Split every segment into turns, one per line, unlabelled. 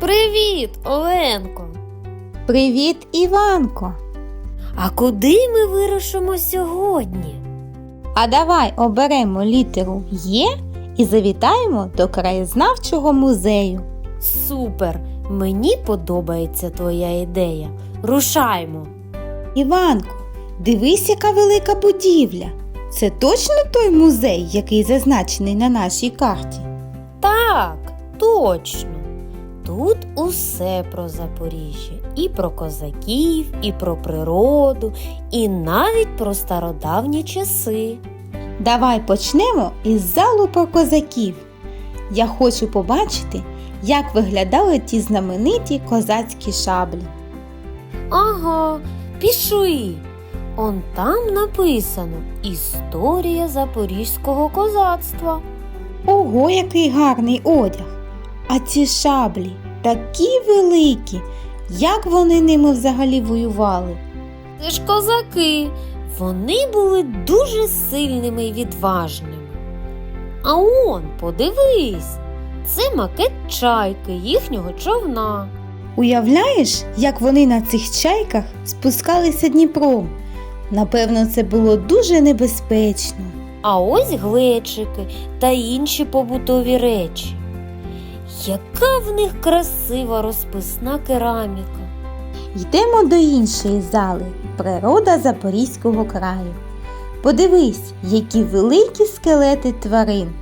Привіт, Оленко!
Привіт, Іванко!
А куди ми вирушимо сьогодні?
А давай оберемо літеру Є і завітаємо до краєзнавчого музею.
Супер! Мені подобається твоя ідея. Рушаймо.
Іванко, дивись, яка велика будівля. Це точно той музей, який зазначений на нашій карті.
Так, точно. Тут усе про Запоріжжя. І про козаків, і про природу, і навіть про стародавні часи.
Давай почнемо із залу про козаків. Я хочу побачити, як виглядали ті знамениті козацькі шаблі.
Ага, пішли. Он там написано Історія запорізького козацтва.
Ого, який гарний одяг! А ці шаблі такі великі, як вони ними взагалі воювали.
Це ж козаки. Вони були дуже сильними і відважними. А он, подивись, це макет чайки їхнього човна.
Уявляєш, як вони на цих чайках спускалися Дніпром? Напевно, це було дуже небезпечно.
А ось глечики та інші побутові речі. Яка в них красива розписна кераміка.
Йдемо до іншої зали природа Запорізького краю. Подивись, які великі скелети тварин.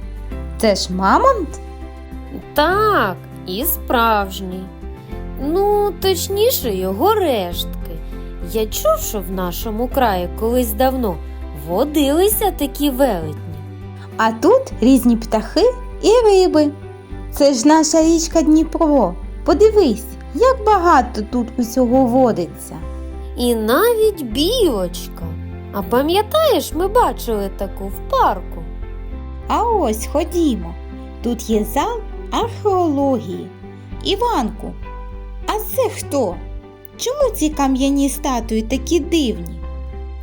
Це ж мамонт?
Так, і справжній. Ну, точніше, його рештки. Я чув, що в нашому краї колись давно водилися такі велетні.
А тут різні птахи і риби. Це ж наша річка Дніпро. Подивись, як багато тут усього водиться.
І навіть білочка. А пам'ятаєш, ми бачили таку в парку.
А ось ходімо. Тут є зал археології. Іванку, а це хто? Чому ці кам'яні статуї такі дивні?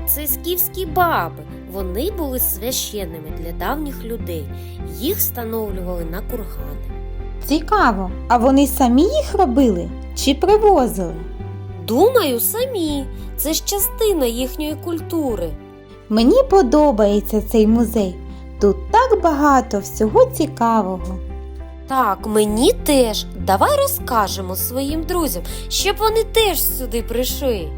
Це скіфські баби. Вони були священними для давніх людей. Їх встановлювали на кургани.
Цікаво, а вони самі їх робили чи привозили?
Думаю, самі. Це ж частина їхньої культури.
Мені подобається цей музей. Тут так багато всього цікавого.
Так, мені теж. Давай розкажемо своїм друзям, щоб вони теж сюди прийшли.